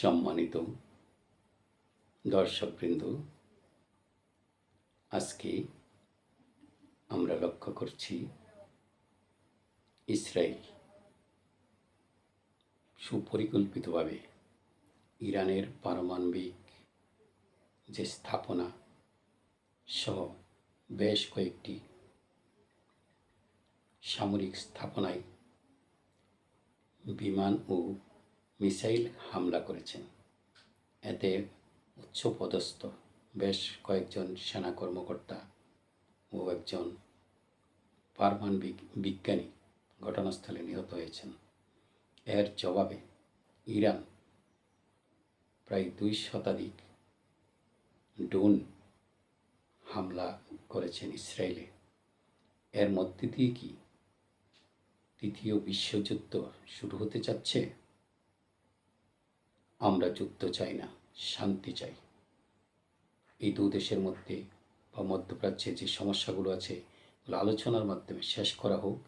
সম্মানিত দর্শকবৃন্দ, আজকে আমরা লক্ষ্য করছি ইসরায়েল সুপরিকল্পিতভাবে ইরানের পারমাণবিক যে স্থাপনা সহ বেশ কয়েকটি সামরিক স্থাপনায় বিমান ও মিসাইল হামলা করেছেন। এতে উচ্চপদস্থ বেশ কয়েকজন সেনা কর্মকর্তা ও একজন পারমাণবিক বিজ্ঞানী ঘটনাস্থলে নিহত হয়েছেন। এর জবাবে ইরান প্রায় দুই শতাধিক ড্রোন হামলা করেছেন ইসরায়েলে। এর মধ্যে দিয়ে কি তৃতীয় বিশ্বযুদ্ধ শুরু হতে যাচ্ছে? আমরা যুদ্ধ চাই না, শান্তি চাই। এই দু দেশের মধ্যে বা মধ্যপ্রাচ্যে যে সমস্যাগুলো আছে আলোচনার মাধ্যমে শেষ করা হোক।